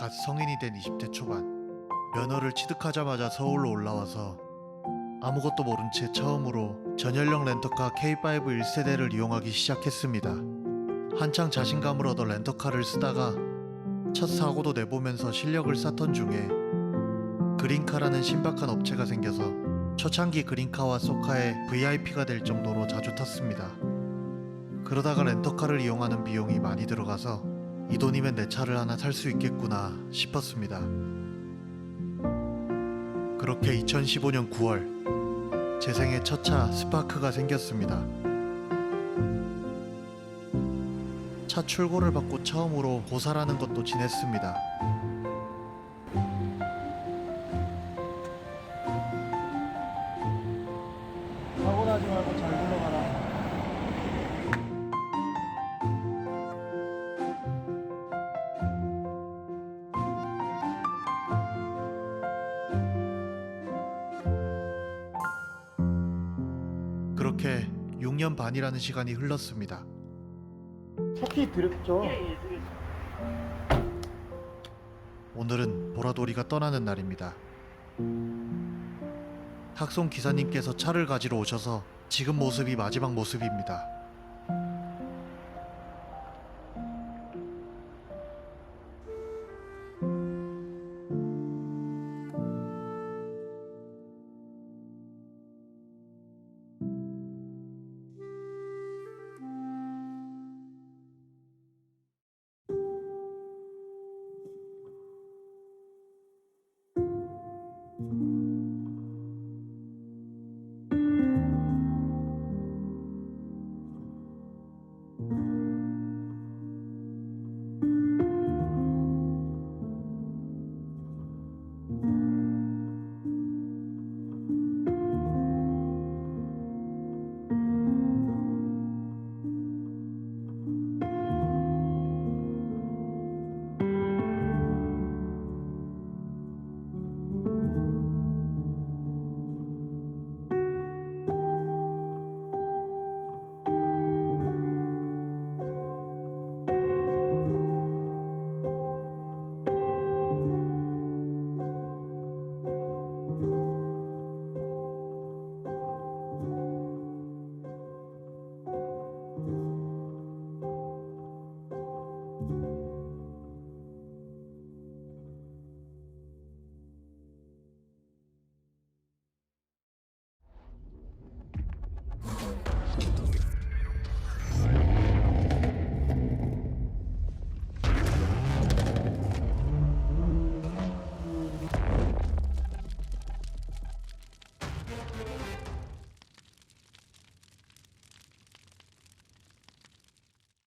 갓 성인이 된 20대 초반. 면허를 취득하자마자 서울로 올라와서 아무것도 모른 채 처음으로 전연령 렌터카 K5 1세대를 이용하기 시작했습니다. 한창 자신감을 얻어 렌터카를 쓰다가 첫 사고도 내보면서 실력을 쌓던 중에 그린카라는 신박한 업체가 생겨서 초창기 그린카와 소카의 VIP가 될 정도로 자주 탔습니다. 그러다가 렌터카를 이용하는 비용이 많이 들어가서 이 돈이면 내 차를 하나 살 수 있겠구나 싶었습니다. 그렇게 2015년 9월 제 생애 첫 차 스파크가 생겼습니다. 차 출고를 받고 처음으로 고사라는 것도 지냈습니다. 그렇게 6년 반이라는 시간이 흘렀습니다. 차키 드렸죠? 오늘은 보라돌이가 떠나는 날입니다. 탁송 기사님께서 차를 가지러 오셔서 지금 모습이 마지막 모습입니다.